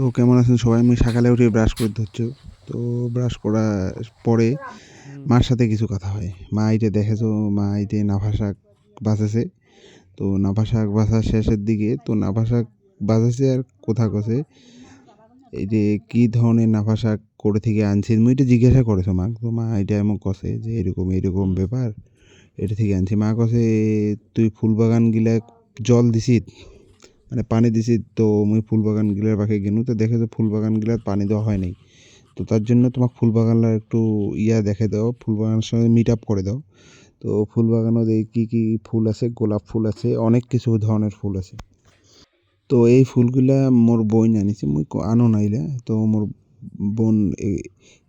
তো কেমন আছেন? সবাই, আমি সকালে উঠে ব্রাশ করে ধরছি। তো ব্রাশ করার পরে মার সাথে কিছু কথা হয়। মা এইটে দেখেছ, মা এইটে নাফা শাক বাঁচেছে তো নাফা শাক বাছার শেষের দিকে, তো নাফা শাক বাজাছে আর কোথা কছে এই যে কী ধরনের নাফা শাক করে থেকে আনছি? মুই এটা জিজ্ঞাসা করেছ মা। তো মা এটা এমন কষে যে এরকম এরকম ব্যাপার, এটা থেকে আনছি। মা কষে তুই ফুল বাগান গিলা জল দিছিস? মানে পানি দিছি তো মুই ফুল বাগান গিলার পাখে গেনু তো দেখে যে ফুল বাগান গিলার পানি দেওয়া হয় নাই। তো তার জন্য তোমার ফুল বাগানটা একটু ইয়া দেখে দাও ফুল বাগানের সঙ্গে মিট আপ করে দাও। তো ফুল বাগানও দেখি কী কী ফুল আছে গোলাপ ফুল আছে অনেক কিছু ধরনের ফুল আছে। তো এই ফুলগুলা মোর বোন আনিছে মুই আনো নাইলে তো মোর বোন এই-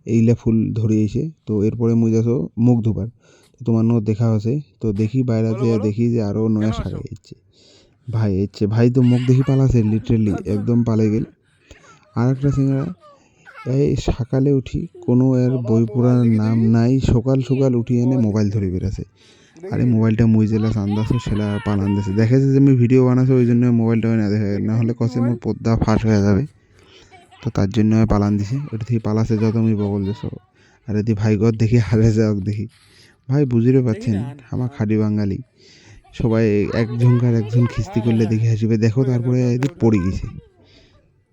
এইলা ফুল ধরিয়েছে তো এরপরে মুই যাচ্ছ মুখ ধোবার। তো তোমার নো দেখা আছে তো দেখি বাইরে দেখি যে আরও নয়া যাচ্ছে ভাই এচ্ছে ভাই তো মুখ দেখি পালাছে লিটারেলি একদম পালে গেল। আর একটা সিঙ্গারা, এই সকালে উঠি, কোনো এর বই পড়ার নাম নাই, সকাল সকাল উঠি এনে মোবাইল ধরে বেড়াছে। আরে মোবাইলটা মুই জেলা চান্দাছো সেলা পালান দিছে দেখেছে যে আমি ভিডিও বানাচ্ছি ওই জন্য মোবাইলটা না দেখে, না হলে কষে মোর পদ্মা ফাঁস হয়ে যাবে। তো তার জন্য পালান দিছে। ওটা থেকে পালাছে যত আমি বগল দিছো আর এদি ভাই ঘর দেখি, হারে যাওক দেখি। ভাই বুঝিতে পারছেন আমার খাটি বাঙালি। সবাই এক একজনকার একজন খিস্তি করলে দেখে হাসিবে দেখো তারপরে এদি পড়ে গেছে।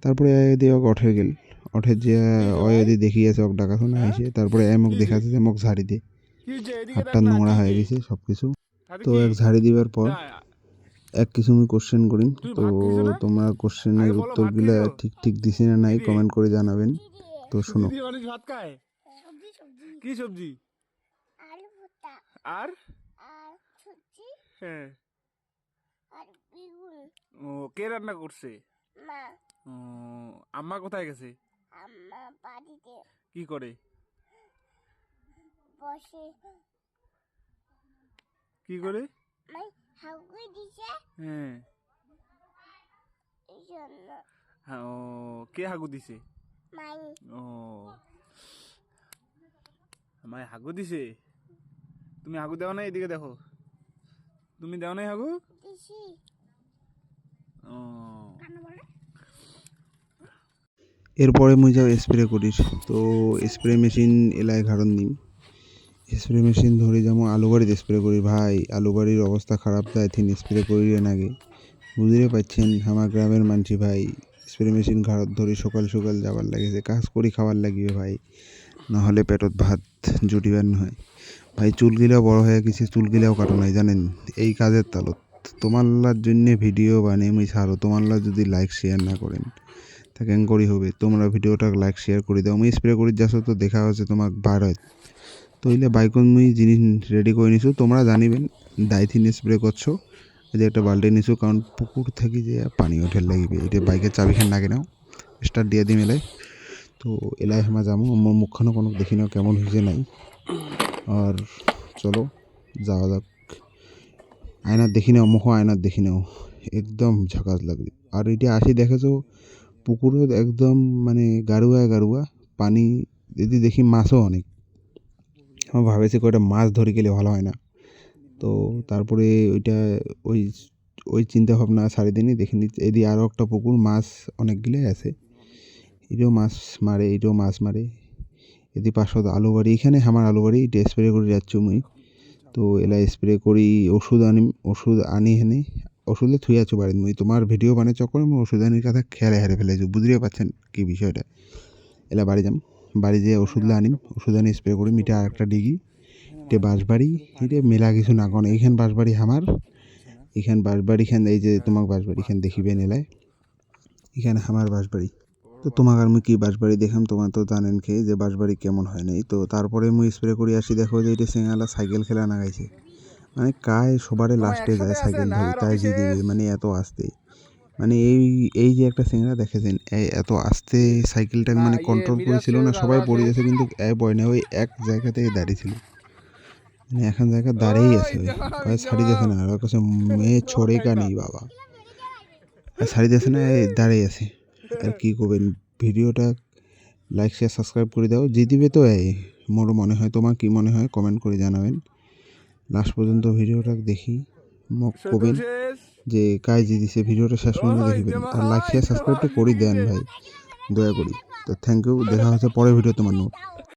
তারপরে এদি ওক অঠে গেল। অঠে যে অয় এদি দেখি আছে ওক ডাকা শোনা হয়েছে তারপরে এমক দেখাচ্ছে যে মোক ঝাড়ি দে হাতটা নোংরা হয়ে গেছে সব কিছু তো এক ঝাড়ি দিবার পর এক কিছু আমি কোশ্চেন করি। তো তোমরা কোশ্চেনের উত্তরগুলো ঠিক ঠিক দিছি না নাই কমেন্ট করে জানাবেন। তো শোনো। কি সবজি? আলু ভর্তা। আর? হ্যাঁ। আর বেগুন। ও কে রান্না করছে? মা। ও আম্মা কোথায় গেছে? আম্মা বাড়িতে। কি করে? বসে। কি করে? মাই হাউকে দিছে। হ্যাঁ। এই জন্য। ও কে হাগু দিছে? মাই। ও। আমায় হাগু দিছে? তুমি হাগু দেও না এদিকে দেখো। তুমি দেও নাই হাগু? দিছি। ও। কেন বলে? এরপরে মুই যাও স্প্রে করিস তো স্প্রে মেশিন এলায় ঘাড়ন নিম স্প্রে মেশিন ধরে যেমন আলু বাড়িতে স্প্রে করি ভাই আলু বাড়ির অবস্থা খারাপ যায় থিন স্প্রে করি নাগে। বুঝতে পাচ্ছেন আমার গ্রামের মানসি ভাই স্প্রে মেশিন ঘাড়ত ধরে সকাল সকাল যাবার লাগেছে কাজ করি খাবার লাগিবে ভাই। নহলে পেটত ভাত জুটিবার নহয়। ভাই, চুলগিলাও বড় হয়ে গেছে, চুলগিলাও কাটো নাই, জানেন? এই কাজের তালত। তোমাল্লার জন্য ভিডিও বানিয়ে আমি ছাড়ো তোমাল্লা যদি লাইক শেয়ার না করেন তা কেন করি হবে। তোমরা ভিডিওটা লাইক শেয়ার করে দাও। আমি স্প্রে করে যাচ্ছ তো দেখা হচ্ছে তোমাক বার হয়। তো ইলে বাইকন মুই জিনিস রেডি করে নিছো, তোমরা জানিবেন দায়িত্ব স্প্রে করছ যে একটা বাল্টি নিছো, কারণ পুকুর থেকে যে পানি ওঠে লাগিবে এটা বাইকের চাবিখান লাগে নাও স্টার্ট দিয়ে দিম এলাই। তো এলাই হেমা যাব আমার মুখখানো কোনো দেখি নাও কেমন হয়েছে নাই। আর চলো, যাওয়া যাক। আয়নার দেখি নাও, মুখ আয়নার দেখি নাও। একদম ঝাকাস লাগবে আর এটা আসি দেখেছ পুকুরত একদম মানে গাড়ুয়া গাড়ুয়া, পানি যদি দেখি মাছও অনেক। আমার ভাবেছি কয়টা মাছ ধরে গেলে ভালো হয় না। তো তারপরে ওইটা ওই ওই চিন্তা ভাবনা সারি দিনই দেখে নিচ্ছি। এদিকে আরও একটা পুকুর, মাছ অনেকগুলোই আছে। এটাও মাছ মারে, এটাও মাছ মারে। এদিকে পাঁচশো আলু বাড়ি, এখানে আমার আলু বাড়ি, এটা স্প্রে করে যাচ্ছ মুই তো এলা স্প্রে করি, ওষুধ আনি ওষুধ আনি হেনে ওষুধে থুই আছো বাড়িতে মুই তোমার ভিডিও বানাই চক্করে আমি ওষুধ আনির কথা খেয়ালে হারে ফেলেছি বুঝতে পারছেন কি বিষয়টা। এলা বাড়ি যাম, বাড়ি যেয়ে ওষুধলা আনিম, ওষুধ আনি স্প্রে করি মিটা আর একটা ডিগি, এটা বাঁশবাড়ি, এটা মেলা কিছু না, কারণ এইখান বাঁশবাড়ি আমার এখান বাঁশবাড়ি খান এই যে তোমাক বাঁশবাড়ি খান দেখিবেন এলায়, এখানে আমার বাঁশবাড়ি। তো তোমাকে আমি কি বাঁশবাড়ি দেখাম? তোমার তো জানেন খেয়ে যে বাঁশবাড়ি কেমন হয় নাই। তো তারপরে মুই স্প্রে করে আসি দেখো যে এটা সিঙ্গালা সাইকেল খেলা না গাইছে মানে কায় সবারে লাস্টে যায় সাইকেল ধরে তাই জিতে মানে এত আসতে। মানে এই এই যে একটা সিঙ্গারা দেখেছেন এই এত আস্তে সাইকেলটাকে মানে কন্ট্রোল করেছিল না সবাই পড়ে গেছে কিন্তু বয় না ওই এক জায়গাতেই দাঁড়িয়ে ছিল। মানে এখন জায়গা দাঁড়িয়েই আছে ওই। ছাড়ি দিয়েছে না আর কাছে মেয়ে ছড়ে কা নেই বাবা। আর ছাড়ি দিয়েছে না এই দাঁড়িয়ে আছে। আর কি করবেন? ভিডিওটা লাইক শেয়ার সাবস্ক্রাইব করে দাও। দিবে তো এই। মোর মনে হয় তোমার কি মনে হয় কমেন্ট করে জানাবেন। লাস্ট পর্যন্ত ভিডিওটা দেখি। মোক কবেন শেষ। যে কাজ জিতিছে ভিডিওটা শেষ পর্যন্ত দেখবেন আর লাইক শেয়ার সাবস্ক্রাইবটা করে দেন ভাই। দয়া করি। তো থ্যাংক ইউ দেখা হচ্ছে পরের ভিডিও তোমার নোট